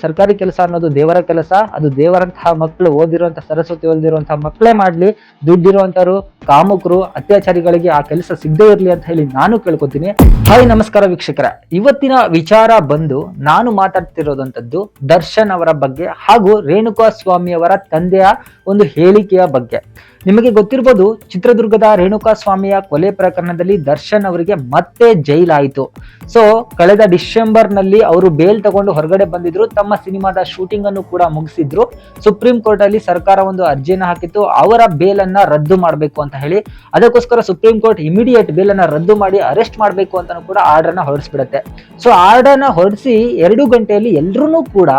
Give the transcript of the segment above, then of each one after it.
ಸರ್ಕಾರಿ ಕೆಲಸ ಅನ್ನೋದು ದೇವರ ಕೆಲಸ, ಅದು ದೇವರಂತಹ ಮಕ್ಕಳು ಓದಿರುವಂತಹ ಸರಸ್ವತಿ ಓದಿರುವಂತಹ ಮಕ್ಕಳೇ ಮಾಡ್ಲಿ ದುಡ್ಡಿರುವಂತವರು ಕಾಮುಕರು, ಅತ್ಯಾಚಾರಿಗಳಿಗೆ ಆ ಕೆಲಸ ಸಿಗದೇ ಇರಲಿ ಅಂತ ಹೇಳಿ ನಾನು ಕೇಳ್ಕೊತೀನಿ. ಹಾಯ್, ನಮಸ್ಕಾರ ವೀಕ್ಷಕರ. ಇವತ್ತಿನ ವಿಚಾರ ಬಂದು ನಾನು ಮಾತಾಡ್ತಿರೋದಂಥದ್ದು ದರ್ಶನ್ ಅವರ ಬಗ್ಗೆ ಹಾಗೂ ರೇಣುಕಾ ಸ್ವಾಮಿ ಅವರ ತಂದೆಯ ಒಂದು ಹೇಳಿಕೆಯ ಬಗ್ಗೆ. ನಿಮಗೆ ಗೊತ್ತಿರ್ಬೋದು, ಚಿತ್ರದುರ್ಗದ ರೇಣುಕಾ ಸ್ವಾಮಿಯ ಕೊಲೆ ಪ್ರಕರಣದಲ್ಲಿ ದರ್ಶನ್ ಅವರಿಗೆ ಮತ್ತೆ ಜೈಲಾಯಿತು. ಸೊ, ಕಳೆದ ಡಿಸೆಂಬರ್ನಲ್ಲಿ ಅವರು ಬೇಲ್ ತಗೊಂಡು ಹೊರಗಡೆ ಬಂದಿದ್ರು, ತಮ್ಮ ಸಿನಿಮಾದ ಶೂಟಿಂಗ್ ಅನ್ನು ಕೂಡ ಮುಗಿಸಿದ್ರು. ಸುಪ್ರೀಂ ಕೋರ್ಟ್ ಅಲ್ಲಿ ಸರ್ಕಾರ ಒಂದು ಅರ್ಜಿಯನ್ನು ಹಾಕಿತ್ತು. ಅವರ ಬೇಲ್ ಅನ್ನ ರದ್ದು ಮಾಡಬೇಕು ಅಂತ ಹೇಳಿ. ಅದಕ್ಕೋಸ್ಕರ ಸುಪ್ರೀಂ ಕೋರ್ಟ್ ಇಮಿಡಿಯೇಟ್ ಬೇಲ್ ಅನ್ನ ರದ್ದು ಮಾಡಿ ಅರೆಸ್ಟ್ ಮಾಡಬೇಕು ಅಂತ ಕೂಡ ಆರ್ಡರ್ನ ಹೊರಡಿಸ್ಬಿಡುತ್ತೆ. ಸೊ ಆರ್ಡರ್ನ ಹೊರಡಿಸಿ ಎರಡು ಗಂಟೆಯಲ್ಲಿ ಎಲ್ಲರೂ ಕೂಡ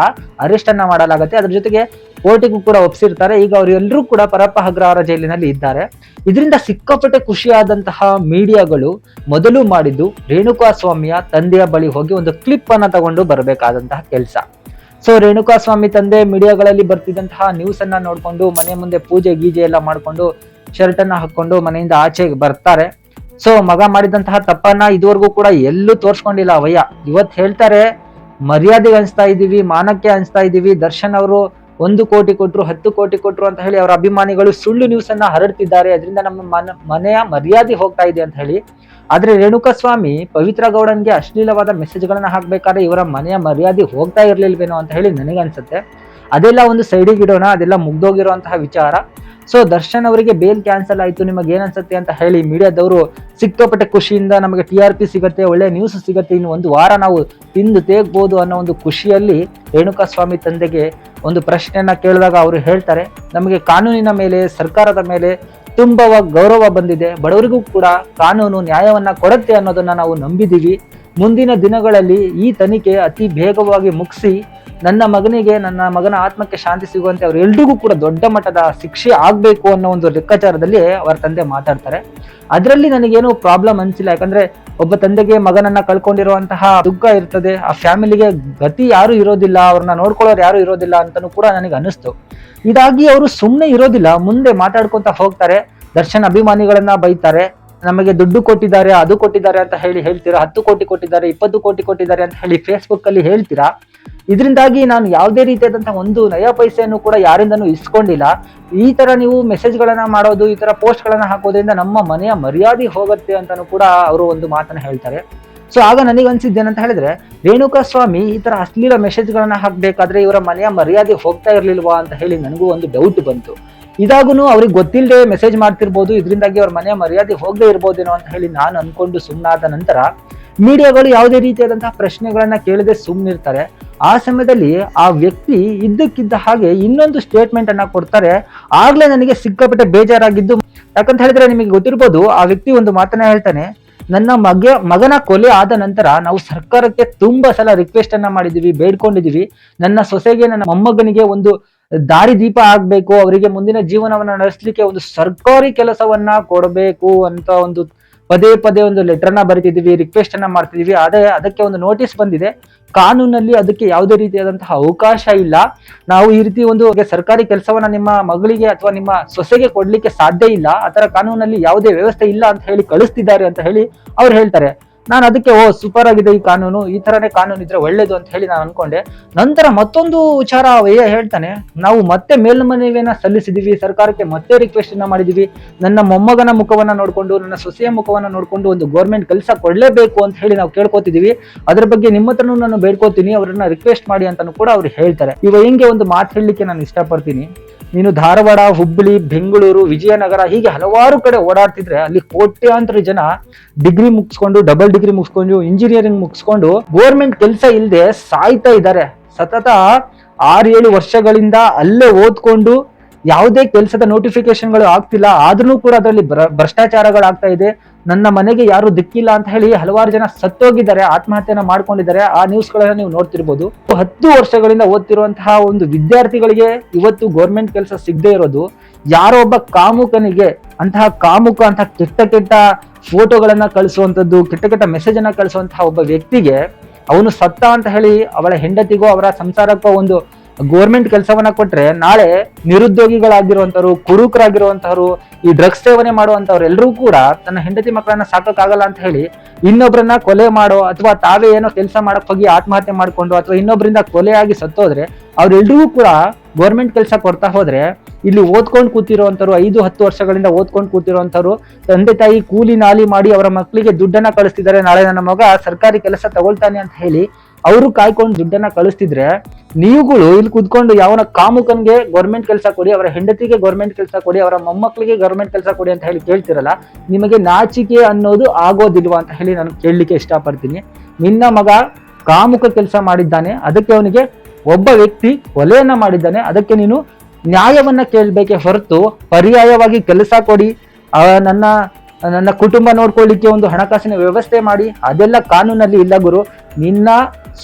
ಅರೆಸ್ಟ್ ಅನ್ನ ಮಾಡಲಾಗುತ್ತೆ. ಅದ್ರ ಜೊತೆಗೆ ಕೋರ್ಟಿಗೂ ಕೂಡ ಒಪ್ಸಿರ್ತಾರೆ. ಈಗ ಅವರು ಎಲ್ಲರೂ ಕೂಡ ಪರಪ್ಪ ಹಗ್ರಹಾರ ಜೈಲಿನಲ್ಲಿ ಇದ್ದಾರೆ. ಇದರಿಂದ ಸಿಕ್ಕಾಪಟ್ಟೆ ಖುಷಿಯಾದಂತಹ ಮೀಡಿಯಾಗಳು ಮೊದಲು ಮಾಡಿದ್ದು ರೇಣುಕಾ ಸ್ವಾಮಿಯ ತಂದೆಯ ಬಳಿ ಹೋಗಿ ಒಂದು ಕ್ಲಿಪ್ ಅನ್ನ ತಗೊಂಡು ಬರಬೇಕಾದಂತಹ ಕೆಲಸ. ಸೊ ರೇಣುಕಾ ಸ್ವಾಮಿ ತಂದೆ ಮೀಡಿಯಾಗಳಲ್ಲಿ ಬರ್ತಿದ್ದಂತಹ ನ್ಯೂಸ್ ಅನ್ನ ನೋಡ್ಕೊಂಡು, ಮನೆ ಮುಂದೆ ಪೂಜೆ ಗೀಜೆ ಎಲ್ಲ ಮಾಡ್ಕೊಂಡು ಶರ್ಟ್ ಅನ್ನ ಹಾಕೊಂಡು ಮನೆಯಿಂದ ಆಚೆ ಬರ್ತಾರೆ. ಸೊ ಮಗ ಮಾಡಿದಂತಹ ತಪ್ಪನ್ನ ಇದುವರೆಗೂ ಕೂಡ ಎಲ್ಲೂ ತೋರ್ಸ್ಕೊಂಡಿಲ್ಲ ಅವಯ್ಯ. ಇವತ್ತು ಹೇಳ್ತಾರೆ ಮರ್ಯಾದೆಗೆ ಅನ್ಸ್ತಾ ಇದೀವಿ, ಮಾನಕ್ಕೆ ಅನ್ಸ್ತಾ ಇದೀವಿ, ದರ್ಶನ್ ಅವರು ಒಂದು ಕೋಟಿ ಕೊಟ್ಟರು ಹತ್ತು ಕೋಟಿ ಕೊಟ್ಟರು ಅಂತ ಹೇಳಿ ಅವರ ಅಭಿಮಾನಿಗಳು ಸುಳ್ಳು ನ್ಯೂಸ್ ಅನ್ನ ಹರಡ್ತಿದ್ದಾರೆ. ಅದರಿಂದ ನಮ್ಮ ಮನ, ಮನೆಯ ಮರ್ಯಾದೆ ಹೋಗ್ತಾ ಇದೆ ಅಂತ ಹೇಳಿ. ಆದರೆ ರೇಣುಕಸ್ವಾಮಿ ಪವಿತ್ರ ಗೌಡನ್ಗೆ ಅಶ್ಲೀಲವಾದ ಮೆಸೇಜ್ಗಳನ್ನು ಹಾಕ್ಬೇಕಾದ್ರೆ ಇವರ ಮನೆಯ ಮರ್ಯಾದೆ ಹೋಗ್ತಾ ಇರಲಿಲ್ವೇನೋ ಅಂತ ಹೇಳಿ ನನಗನ್ಸುತ್ತೆ. ಅದೆಲ್ಲ ಒಂದು ಸೈಡಿಗೆ ಇಡೋಣ, ಅದೆಲ್ಲ ಮುಗ್ದೋಗಿರುವಂತಹ ವಿಚಾರ. ಸೊ ದರ್ಶನ್ ಅವರಿಗೆ ಬೇಲ್ ಕ್ಯಾನ್ಸಲ್ ಆಯಿತು, ನಿಮಗೆ ಏನನ್ಸುತ್ತೆ ಅಂತ ಹೇಳಿ ಮೀಡಿಯಾದವರು ಸಿಕ್ಕಾಪಟ್ಟೆ ಖುಷಿಯಿಂದ ನಮಗೆ ಟಿ ಆರ್ ಪಿ ಸಿಗುತ್ತೆ, ಒಳ್ಳೆ ನ್ಯೂಸ್ ಸಿಗುತ್ತೆ. ಇನ್ನು ಒಂದು ವಾರ ನಾವು ತಿಂದು ತೇಗ್ಬೋದು ಅನ್ನೋ ಒಂದು ಖುಷಿಯಲ್ಲಿ ರೇಣುಕಾ ಸ್ವಾಮಿ ತಂದೆಗೆ ಒಂದು ಪ್ರಶ್ನೆಯನ್ನು ಕೇಳಿದಾಗ ಅವರು ಹೇಳ್ತಾರೆ, ನಮಗೆ ಕಾನೂನಿನ ಮೇಲೆ, ಸರ್ಕಾರದ ಮೇಲೆ ತುಂಬ ಗೌರವ ಬಂದಿದೆ. ಬಡವರಿಗೂ ಕೂಡ ಕಾನೂನು ನ್ಯಾಯವನ್ನ ಕೊಡುತ್ತೆ ಅನ್ನೋದನ್ನ ನಾವು ನಂಬಿದೀವಿ. ಮುಂದಿನ ದಿನಗಳಲ್ಲಿ ಈ ತನಿಖೆ ಅತಿ ಬೇಗವಾಗಿ ಮುಗಿಸಿ ನನ್ನ ಮಗನಿಗೆ, ನನ್ನ ಮಗನ ಆತ್ಮಕ್ಕೆ ಶಾಂತಿ ಸಿಗುವಂತೆ ಅವ್ರು ಎಲ್ರಿಗೂ ಕೂಡ ದೊಡ್ಡ ಮಟ್ಟದ ಶಿಕ್ಷೆ ಆಗಬೇಕು ಅನ್ನೋ ಒಂದು ಲೆಕ್ಕಾಚಾರದಲ್ಲಿ ಅವರ ತಂದೆ ಮಾತಾಡ್ತಾರೆ. ಅದರಲ್ಲಿ ನನಗೇನು ಪ್ರಾಬ್ಲಮ್ ಅನಿಸಿಲ್ಲ. ಯಾಕಂದ್ರೆ ಒಬ್ಬ ತಂದೆಗೆ ಮಗನನ್ನ ಕಳ್ಕೊಂಡಿರುವಂತಹ ದುಃಖ ಇರ್ತದೆ. ಆ ಫ್ಯಾಮಿಲಿಗೆ ಗತಿ ಯಾರು ಇರೋದಿಲ್ಲ. ಅವ್ರನ್ನ ನೋಡ್ಕೊಳ್ಳೋರು ಯಾರು ಇರೋದಿಲ್ಲ ಅಂತಲೂ ಕೂಡ ನನಗೆ ಅನಿಸ್ತು ಇದಾಗಿ ಅವರು ಸುಮ್ಮನೆ ಇರೋದಿಲ್ಲ. ಮುಂದೆ ಮಾತಾಡ್ಕೊತ ಹೋಗ್ತಾರೆ. ದರ್ಶನ್ ಅಭಿಮಾನಿಗಳನ್ನ ಬೈತಾರೆ. ನಮಗೆ ದುಡ್ಡು ಕೊಟ್ಟಿದ್ದಾರೆ, ಅದು ಕೊಟ್ಟಿದ್ದಾರೆ ಅಂತ ಹೇಳಿ ಹೇಳ್ತೀರಾ? ಹತ್ತು ಕೋಟಿ ಕೊಟ್ಟಿದ್ದಾರೆ, ಇಪ್ಪತ್ತು ಕೋಟಿ ಕೊಟ್ಟಿದ್ದಾರೆ ಅಂತ ಹೇಳಿ ಫೇಸ್ಬುಕ್ ಅಲ್ಲಿ ಹೇಳ್ತೀರಾ? ಇದರಿಂದಾಗಿ ನಾನು ಯಾವುದೇ ರೀತಿಯಾದಂತಹ ಒಂದು ನಯ ಪೈಸೆಯನ್ನು ಕೂಡ ಯಾರಿಂದನೂ ಇಸ್ಕೊಂಡಿಲ್ಲ. ಈ ತರ ನೀವು ಮೆಸೇಜ್ಗಳನ್ನ ಮಾಡೋದು, ಈ ತರ ಪೋಸ್ಟ್ ಗಳನ್ನ ಹಾಕೋದ್ರಿಂದ ನಮ್ಮ ಮನೆಯ ಮರ್ಯಾದೆ ಹೋಗುತ್ತೆ ಅಂತಾನು ಕೂಡ ಅವರು ಒಂದು ಮಾತನ್ನ ಹೇಳ್ತಾರೆ. ಸೊ ಆಗ ನನಗೆ ಅನ್ಸಿದ್ದೇನಂತ ಹೇಳಿದ್ರೆ ರೇಣುಕಾ ಸ್ವಾಮಿ ಈ ತರ ಅಶ್ಲೀಲ ಮೆಸೇಜ್ಗಳನ್ನ ಹಾಕ್ಬೇಕಾದ್ರೆ ಇವರ ಮನೆಯ ಮರ್ಯಾದೆ ಹೋಗ್ತಾ ಇರ್ಲಿಲ್ವಾ ಅಂತ ಹೇಳಿ ನನಗೂ ಒಂದು ಡೌಟ್ ಬಂತು. ಇದಾಗೂ ಅವ್ರಿಗೆ ಗೊತ್ತಿಲ್ಲದೆ ಮೆಸೇಜ್ ಮಾಡ್ತಿರ್ಬೋದು, ಇದರಿಂದಾಗಿ ಅವ್ರ ಮನೆ ಮರ್ಯಾದೆ ಹೋಗದೆ ಇರ್ಬೋದೇನೋ ಅಂತ ಹೇಳಿ ನಾನು ಅಂದ್ಕೊಂಡು ಸುಮ್ಮನಾದ ನಂತರ ಮೀಡಿಯಾಗಳು ಯಾವುದೇ ರೀತಿಯಾದಂತಹ ಪ್ರಶ್ನೆಗಳನ್ನ ಕೇಳದೆ ಸುಮ್ಮನಿರ್ತಾರೆ ಆ ಸಮಯದಲ್ಲಿ ಆ ವ್ಯಕ್ತಿ ಇದ್ದಕ್ಕಿದ್ದ ಹಾಗೆ ಇನ್ನೊಂದು ಸ್ಟೇಟ್ಮೆಂಟ್ ಅನ್ನ ಕೊಡ್ತಾರೆ. ಆಗ್ಲೇ ನನಗೆ ಸಿಕ್ಕಾಪಟ್ಟೆ ಬೇಜಾರಾಗಿದ್ದು. ಯಾಕಂತ ಹೇಳಿದ್ರೆ ನಿಮಗೆ ಗೊತ್ತಿರ್ಬೋದು, ಆ ವ್ಯಕ್ತಿ ಒಂದು ಮಾತನ್ನ ಹೇಳ್ತಾನೆ, ನನ್ನ ಮಗ, ಮಗನ ಕೊಲೆ ಆದ ನಂತರ ನಾವು ಸರ್ಕಾರಕ್ಕೆ ತುಂಬಾ ಸಲ ರಿಕ್ವೆಸ್ಟ್ ಅನ್ನ ಮಾಡಿದೀವಿ, ಬೇಡ್ಕೊಂಡಿದೀವಿ. ನನ್ನ ಸೊಸೆಗೆ, ನನ್ನ ಮೊಮ್ಮಗನಿಗೆ ಒಂದು ದಾರಿ ದೀಪ ಆಗ್ಬೇಕು ಅವರಿಗೆ ಮುಂದಿನ ಜೀವನವನ್ನ ನಡೆಸಲಿಕ್ಕೆ ಒಂದು ಸರ್ಕಾರಿ ಕೆಲಸವನ್ನ ಕೊಡಬೇಕು ಅಂತ ಒಂದು ಪದೇ ಪದೇ ಒಂದು ಲೆಟರ್ನ ಬರಿತಿದ್ದೀವಿ ರಿಕ್ವೆಸ್ಟ್ ಅನ್ನ ಮಾಡ್ತಿದೀವಿ ಅದೇ ಅದಕ್ಕೆ ಒಂದು ನೋಟಿಸ್ ಬಂದಿದೆ. ಕಾನೂನಲ್ಲಿ ಅದಕ್ಕೆ ಯಾವುದೇ ರೀತಿಯಾದಂತಹ ಅವಕಾಶ ಇಲ್ಲ. ನಾವು ಈ ರೀತಿ ಒಂದು ಸರ್ಕಾರಿ ಕೆಲಸವನ್ನ ನಿಮ್ಮ ಮಗಳಿಗೆ ಅಥವಾ ನಿಮ್ಮ ಸೊಸೆಗೆ ಕೊಡ್ಲಿಕ್ಕೆ ಸಾಧ್ಯ ಇಲ್ಲ. ಆತರ ಕಾನೂನಲ್ಲಿ ಯಾವುದೇ ವ್ಯವಸ್ಥೆ ಇಲ್ಲ ಅಂತ ಹೇಳಿ ಕಳಿಸ್ತಿದ್ದಾರೆ ಅಂತ ಹೇಳಿ ಅವ್ರು ಹೇಳ್ತಾರೆ. ನಾನು ಅದಕ್ಕೆ, ಓ ಸೂಪರ್ ಆಗಿದೆ ಈ ಕಾನೂನು, ಈ ತರನೇ ಕಾನೂನು ಇದ್ರೆ ಒಳ್ಳೇದು ಅಂತ ಹೇಳಿ ನಾನು ಅನ್ಕೊಂಡೆ. ನಂತರ ಮತ್ತೊಂದು ವಿಚಾರ ಅವಯ್ಯ ಹೇಳ್ತಾನೆ. ನಾವು ಮತ್ತೆ ಮೇಲ್ಮನವಿಯನ್ನ ಸಲ್ಲಿಸಿದೀವಿ, ಸರ್ಕಾರಕ್ಕೆ ಮತ್ತೆ ರಿಕ್ವೆಸ್ಟ್ ಅನ್ನ ಮಾಡಿದೀವಿ. ನನ್ನ ಮೊಮ್ಮಗನ ಮುಖವನ್ನ ನೋಡಿಕೊಂಡು, ನನ್ನ ಸೊಸೆಯ ಮುಖವನ್ನ ನೋಡಿಕೊಂಡು ಒಂದು ಗೌರ್ಮೆಂಟ್ ಕೆಲಸ ಕೊಡ್ಲೇಬೇಕು ಅಂತ ಹೇಳಿ ನಾವು ಕೇಳ್ಕೊತಿದೀವಿ. ಅದ್ರ ಬಗ್ಗೆ ನಿಮ್ಮ ಹತ್ರನೂ ನಾನು ಬೇಡ್ಕೋತೀನಿ, ಅವ್ರನ್ನ ರಿಕ್ವೆಸ್ಟ್ ಮಾಡಿ ಅಂತಾನು ಕೂಡ ಅವ್ರು ಹೇಳ್ತಾರೆ. ಇವ ಹಿಂಗೆ ಒಂದು ಮಾತು ಹೇಳಲಿಕ್ಕೆ ನಾನು ಇಷ್ಟಪಡ್ತೀನಿ. ನೀನು ಧಾರವಾಡ ಹುಬ್ಬಳ್ಳಿ ಬೆಂಗಳೂರು, ವಿಜಯನಗರ ಹೀಗೆ ಹಲವಾರು ಕಡೆ ಓಡಾಡ್ತಿದ್ರೆ ಅಲ್ಲಿ ಕೋಟ್ಯಾಂತರ ಜನ ಡಿಗ್ರಿ ಮುಗಿಸ್ಕೊಂಡು, ಡಬಲ್ ಡಿಗ್ರಿ ಮುಗಿಸ್ಕೊಂಡು ಇಂಜಿನಿಯರಿಂಗ್ ಮುಗಿಸ್ಕೊಂಡು ಗೋರ್ಮೆಂಟ್ ಕೆಲಸ ಇಲ್ಲದೆ ಸಾಯ್ತಾ ಇದ್ದಾರೆ. ಸತತ ಆರು ಏಳು ವರ್ಷಗಳಿಂದ ಅಲ್ಲೇ ಓದ್ಕೊಂಡು ಯಾವುದೇ ಕೆಲಸದ ನೋಟಿಫಿಕೇಶನ್ಗಳು ಆಗ್ತಿಲ್ಲ, ಆದ್ರೂ ಕೂಡ ಅದರಲ್ಲಿ ಭ್ರಷ್ಟಾಚಾರಗಳಾಗ್ತಾ ಇದೆ. ನನ್ನ ಮನೆಗೆ ಯಾರು ದಿಕ್ಕಿಲ್ಲ ಅಂತ ಹೇಳಿ ಹಲವಾರು ಜನ ಸತ್ತೋಗಿದ್ದಾರೆ, ಆತ್ಮಹತ್ಯೆನ ಮಾಡ್ಕೊಂಡಿದ್ದಾರೆ. ಆ ನ್ಯೂಸ್ ಗಳನ್ನ ನೀವು ನೋಡ್ತಿರ್ಬೋದು. ಹತ್ತು ವರ್ಷಗಳಿಂದ ಓದ್ತಿರುವಂತಹ ಒಂದು ವಿದ್ಯಾರ್ಥಿಗಳಿಗೆ ಇವತ್ತು ಗೌರ್ಮೆಂಟ್ ಕೆಲಸ ಸಿಗದೆ ಇರೋದು, ಯಾರೋ ಒಬ್ಬ ಕಾಮುಕನಿಗೆ ಅಂತಹ ಕಾಮುಕ, ಅಂತಹ ಕೆಟ್ಟ ಕೆಟ್ಟ ಫೋಟೋಗಳನ್ನ ಕಳಿಸುವಂತದ್ದು ಕೆಟ್ಟ ಕೆಟ್ಟ ಮೆಸೇಜ್ ಅನ್ನ ಕಳಿಸುವಂತಹ ಒಬ್ಬ ವ್ಯಕ್ತಿಗೆ ಅವನು ಸತ್ತ ಅಂತ ಹೇಳಿ ಅವಳ ಹೆಂಡತಿಗೋ ಅವರ ಸಂಸಾರಕ್ಕೋ ಒಂದು ಗೋರ್ಮೆಂಟ್ ಕೆಲಸವನ್ನ ಕೊಟ್ರೆ ನಾಳೆ ನಿರುದ್ಯೋಗಿಗಳಾಗಿರುವಂತವ್ರು ಕುರುಕರಾಗಿರುವಂತಹರು ಈ ಡ್ರಗ್ಸ್ ಸೇವನೆ ಎಲ್ಲರೂ ಕೂಡ ತನ್ನ ಹೆಂಡತಿ ಮಕ್ಕಳನ್ನ ಸಾಕಕ್ಕಾಗಲ್ಲ ಅಂತ ಹೇಳಿ ಇನ್ನೊಬ್ಬರನ್ನ ಕೊಲೆ ಮಾಡೋ ಅಥವಾ ತಾವೇ ಏನೋ ಕೆಲಸ ಮಾಡಕ್ ಹೋಗಿ ಆತ್ಮಹತ್ಯೆ ಮಾಡ್ಕೊಂಡು ಅಥವಾ ಇನ್ನೊಬ್ಬರಿಂದ ಕೊಲೆಯಾಗಿ ಸತ್ತೋದ್ರೆ ಅವ್ರೆಲ್ರಿಗೂ ಕೂಡ ಗೌರ್ಮೆಂಟ್ ಕೆಲಸ ಕೊಡ್ತಾ ಹೋದ್ರೆ ಇಲ್ಲಿ ಓದ್ಕೊಂಡು ಕೂತಿರುವಂತವ್ರು ಐದು, ಹತ್ತು ವರ್ಷಗಳಿಂದ ಓದ್ಕೊಂಡು ಕೂತಿರುವಂತವ್ರು ತಂದೆ ತಾಯಿ ಕೂಲಿ ನಾಲಿ ಮಾಡಿ ಅವರ ಮಕ್ಕಳಿಗೆ ದುಡ್ಡನ್ನ ಕಳಿಸ್ತಿದ್ದಾರೆ, ನಾಳೆ ನನ್ನ ಮಗ ಸರ್ಕಾರಿ ಕೆಲಸ ತಗೊಳ್ತಾನೆ ಅಂತ ಹೇಳಿ ಅವರು ಕಾಯ್ಕೊಂಡು ದುಡ್ಡನ್ನ ಕಳಿಸ್ತಿದ್ರೆ ನೀವುಗಳು ಇಲ್ಲಿ ಕುತ್ಕೊಂಡು ಯಾವನ ಕಾಮುಕನ್ಗೆ ಗೌರ್ಮೆಂಟ್ ಕೆಲಸ ಕೊಡಿ, ಅವರ ಹೆಂಡತಿಗೆ ಗೌರ್ಮೆಂಟ್ ಕೆಲಸ ಕೊಡಿ, ಅವರ ಮೊಮ್ಮಕ್ಕಳಿಗೆ ಗೌರ್ಮೆಂಟ್ ಕೆಲಸ ಕೊಡಿ ಅಂತ ಹೇಳಿ ಕೇಳ್ತಿರಲ್ಲ, ನಿಮಗೆ ನಾಚಿಕೆ ಅನ್ನೋದು ಆಗೋದಿಲ್ವಾ ಅಂತ ಹೇಳಿ ನಾನು ಕೇಳಲಿಕ್ಕೆ ಇಷ್ಟಪಡ್ತೀನಿ. ನಿನ್ನ ಮಗ ಕಾಮುಕ ಕೆಲಸ ಮಾಡಿದ್ದಾನೆ, ಅದಕ್ಕೆ ಅವನಿಗೆ ಒಬ್ಬ ವ್ಯಕ್ತಿ ಕೊಲೆಯನ್ನ ಮಾಡಿದ್ದಾನೆ, ಅದಕ್ಕೆ ನೀನು ನ್ಯಾಯವನ್ನ ಕೇಳಬೇಕೆ ಹೊರತು ಪರ್ಯಾಯವಾಗಿ ಕೆಲಸ ಕೊಡಿ ನನ್ನ ನನ್ನ ಕುಟುಂಬ ನೋಡ್ಕೊಳ್ಳಿಕ್ಕೆ ಒಂದು ಹಣಕಾಸಿನ ವ್ಯವಸ್ಥೆ ಮಾಡಿ, ಅದೆಲ್ಲ ಕಾನೂನಲ್ಲಿ ಇಲ್ಲ ಗುರು. ನಿನ್ನ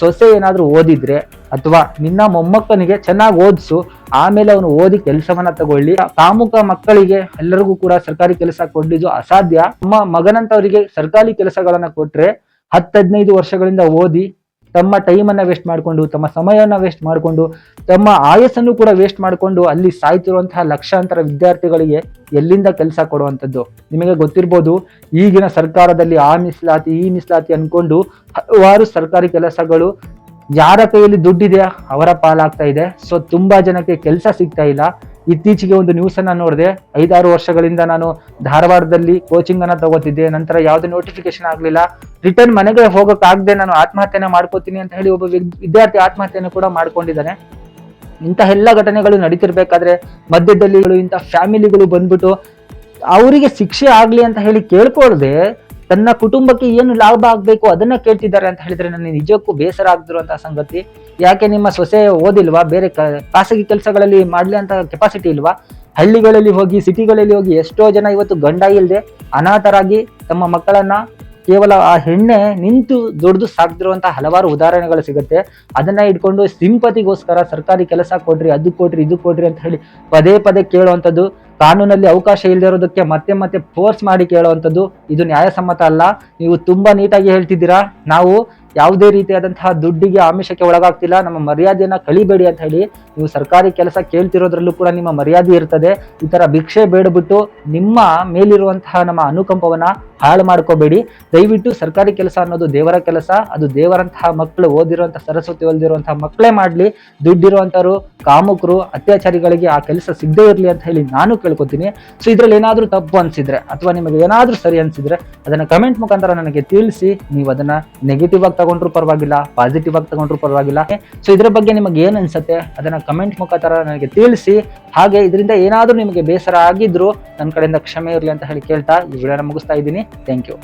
ಸೊಸೆ ಏನಾದರೂ ಓದಿದ್ರೆ ಅಥವಾ ನಿನ್ನ ಮೊಮ್ಮಕ್ಕನಿಗೆ ಚೆನ್ನಾಗಿ ಓದಿಸು, ಆಮೇಲೆ ಅವನು ಓದಿ ಕೆಲಸವನ್ನ ತಗೊಳ್ಳಿ. ಕಾಮುಕ ಮಕ್ಕಳಿಗೆ ಎಲ್ಲರಿಗೂ ಕೂಡ ಸರ್ಕಾರಿ ಕೆಲಸ ಕೊಟ್ಟಿದ್ದು ಅಸಾಧ್ಯ. ನಮ್ಮ ಮಗನಂತವರಿಗೆ ಸರ್ಕಾರಿ ಕೆಲಸಗಳನ್ನ ಕೊಟ್ರೆ ಹತ್ತು ಹದಿನೈದು ವರ್ಷಗಳಿಂದ ಓದಿ ತಮ್ಮ ಟೈಮನ್ನು ವೇಸ್ಟ್ ಮಾಡಿಕೊಂಡು, ತಮ್ಮ ಸಮಯವನ್ನು ವೇಸ್ಟ್ ಮಾಡಿಕೊಂಡು, ತಮ್ಮ ಆಯಸ್ಸನ್ನು ಕೂಡ ವೇಸ್ಟ್ ಮಾಡಿಕೊಂಡು ಅಲ್ಲಿ ಸಾಯ್ತಿರುವಂತಹ ಲಕ್ಷಾಂತರ ವಿದ್ಯಾರ್ಥಿಗಳಿಗೆ ಎಲ್ಲಿಂದ ಕೆಲಸ ಕೊಡುವಂಥದ್ದು? ನಿಮಗೆ ಗೊತ್ತಿರ್ಬೋದು, ಈಗಿನ ಸರ್ಕಾರದಲ್ಲಿ ಆ ಮೀಸಲಾತಿ, ಈ ಮೀಸಲಾತಿ ಅನ್ಕೊಂಡು ಹಲವಾರು ಸರ್ಕಾರಿ ಕೆಲಸಗಳು ಯಾರ ಕೈಯಲ್ಲಿ ದುಡ್ಡಿದೆ ಅವರ ಪಾಲಾಗ್ತಾ ಇದೆ. ಸೊ ತುಂಬಾ ಜನಕ್ಕೆ ಕೆಲಸ ಸಿಗ್ತಾ ಇಲ್ಲ. ಇತ್ತೀಚೆಗೆ ಒಂದು ನ್ಯೂಸ್ ಅನ್ನ ನೋಡಿದೆ, ಐದಾರು ವರ್ಷಗಳಿಂದ ನಾನು ಧಾರವಾಡದಲ್ಲಿ ಕೋಚಿಂಗ್ ಅನ್ನ ತಗೋತಿದ್ದೆ. ನಂತರ ಯಾವುದೇ ನೋಟಿಫಿಕೇಶನ್ ಆಗ್ಲಿಲ್ಲ. ರಿಟರ್ನ್ ಮನೆಗೆ ಹೋಗೋಕ್ಕಾಗದೆ ನಾನು ಆತ್ಮಹತ್ಯೆನ ಮಾಡ್ಕೋತೀನಿ ಅಂತ ಹೇಳಿ ಒಬ್ಬ ವಿದ್- ವಿದ್ಯಾರ್ಥಿ ಆತ್ಮಹತ್ಯೆಯನ್ನು ಕೂಡ ಮಾಡ್ಕೊಂಡಿದ್ದಾನೆ. ಇಂತಹ ಎಲ್ಲ ಘಟನೆಗಳು ನಡೀತಿರ್ಬೇಕಾದ್ರೆ ಮಧ್ಯದಲ್ಲಿ ಇಂಥ ಫ್ಯಾಮಿಲಿಗಳು ಬಂದ್ಬಿಟ್ಟು ಅವರಿಗೆ ಶಿಕ್ಷೆ ಆಗ್ಲಿ ಅಂತ ಹೇಳಿ ಕೇಳ್ಕೊಳ್ದೆ ತನ್ನ ಕುಟುಂಬಕ್ಕೆ ಏನು ಲಾಭ ಆಗ್ಬೇಕು ಅದನ್ನ ಕೇಳ್ತಿದ್ದಾರೆ ಅಂತ ಹೇಳಿದ್ರೆ ನನಗೆ ನಿಜಕ್ಕೂ ಬೇಸರ ಆಗದಿರುವಂತಹ ಸಂಗತಿ. ಯಾಕೆ ನಿಮ್ಮ ಸೊಸೆ ಓದಿಲ್ವಾ? ಬೇರೆ ಖಾಸಗಿ ಕೆಲಸಗಳಲ್ಲಿ ಮಾಡ್ಲಿ ಅಂತ ಕೆಪಾಸಿಟಿ ಇಲ್ವಾ? ಹಳ್ಳಿಗಳಲ್ಲಿ ಹೋಗಿ ಸಿಟಿಗಳಲ್ಲಿ ಹೋಗಿ ಎಷ್ಟೋ ಜನ ಇವತ್ತು ಗಂಡ ಇಲ್ಲದೆ ಅನಾಥರಾಗಿ ತಮ್ಮ ಮಕ್ಕಳನ್ನ ಕೇವಲ ಆ ಹೆಣ್ಣೆ ನಿಂತು ದುಡ್ದು ಸಾಕ್ತಿರುವಂತಹ ಹಲವಾರು ಉದಾಹರಣೆಗಳು ಸಿಗುತ್ತೆ. ಅದನ್ನ ಇಟ್ಕೊಂಡು ಸಿಂಪತಿಗೋಸ್ಕರ ಸರ್ಕಾರಿ ಕೆಲಸ ಕೊಡ್ರಿ, ಅದು ಕೊಡ್ರಿ, ಇದು ಕೊಡ್ರಿ ಅಂತ ಹೇಳಿ ಪದೇ ಪದೇ ಕೇಳುವಂಥದ್ದು. ಕಾನೂನಲ್ಲಿ ಅವಕಾಶ ಇಲ್ಲದಿರೋದಕ್ಕೆ ಮತ್ತೆ ಮತ್ತೆ ಫೋರ್ಸ್ ಮಾಡಿ ಕೇಳುವಂಥದ್ದು. ಇದು ನ್ಯಾಯಸಮ್ಮತ ಅಲ್ಲ. ನೀವು ತುಂಬಾ ನೀಟಾಗಿ ಹೇಳ್ತಿದ್ದೀರಾ? ನಾವು ಯಾವುದೇ ರೀತಿಯಾದಂತಹ ದುಡ್ಡಿಗೆ ಆಮಿಷಕ್ಕೆ ಒಳಗಾಗ್ತಿಲ್ಲ. ನಮ್ಮ ಮರ್ಯಾದೆಯನ್ನ ಕಳಿಬೇಡಿ ಅಂತ ಹೇಳಿ ನೀವು ಸರ್ಕಾರಿ ಕೆಲಸ ಕೇಳ್ತಿರೋದ್ರಲ್ಲೂ ಕೂಡ ನಿಮ್ಮ ಮರ್ಯಾದೆ ಇರ್ತದೆ. ಈ ತರ ಭಿಕ್ಷೆ ಬೇಡಬಿಟ್ಟು ನಿಮ್ಮ ಮೇಲಿರುವಂತಹ ನಮ್ಮ ಅನುಕಂಪವನ್ನ ಹಾಳು ಮಾಡ್ಕೋಬೇಡಿ. ದಯವಿಟ್ಟು ಸರ್ಕಾರಿ ಕೆಲಸ ಅನ್ನೋದು ದೇವರ ಕೆಲಸ. ಅದು ದೇವರಂತಹ ಮಕ್ಕಳು ಓದಿರುವಂತಹ ಸರಸ್ವತಿ ಓದಿರುವಂತಹ ಮಕ್ಕಳೇ ಮಾಡ್ಲಿ. ದುಡ್ಡಿರುವಂತವ್ರು, ಕಾಮುಕರು, ಅತ್ಯಾಚಾರಿಗಳಿಗೆ ಆ ಕೆಲಸ ಸಿಗದೇ ಇರಲಿ ಅಂತ ಹೇಳಿ ನಾನು ಕೇಳ್ಕೊತೀನಿ. ಸೊ ಇದ್ರಲ್ಲಿ ಏನಾದ್ರೂ ತಪ್ಪು ಅನ್ಸಿದ್ರೆ ಅಥವಾ ನಿಮಗೆ ಏನಾದ್ರೂ ಸರಿ ಅನ್ಸಿದ್ರೆ ಅದನ್ನ ಕಮೆಂಟ್ ಮುಖಾಂತರ ನನಗೆ ತಿಳಿಸಿ. ನೀವು ಅದನ್ನ ನೆಗೆಟಿವ್ ಆಗಿ ತಗೊಂಡ್ರು ಪರವಾಗಿಲ್ಲ ಪಾಸಿಟಿವ್ ಆಗಿ ತಗೊಂಡ್ರು ಪರವಾಗಿಲ್ಲ. ಸೊ ಇದ್ರ ಬಗ್ಗೆ ನಿಮಗೆ ಏನ್ ಅನ್ಸುತ್ತೆ? ಅದನ್ನ ಕಮೆಂಟ್ ಮುಖಾಂತರ ನನಗೆ ತಿಳಿಸಿ. ಹಾಗೆ ಇದರಿಂದ ಏನಾದ್ರೂ ನಿಮಗೆ ಬೇಸರ ಆಗಿದ್ರು ನನ್ನ ಕಡೆಯಿಂದ ಕ್ಷಮೆ ಇರಲಿ ಅಂತ ಹೇಳಿ ಕೇಳ್ತಾ ಈ ವಿಡಿಯೋನ ಮುಗಿಸ್ತಾ ಇದ್ದೀನಿ. Thank you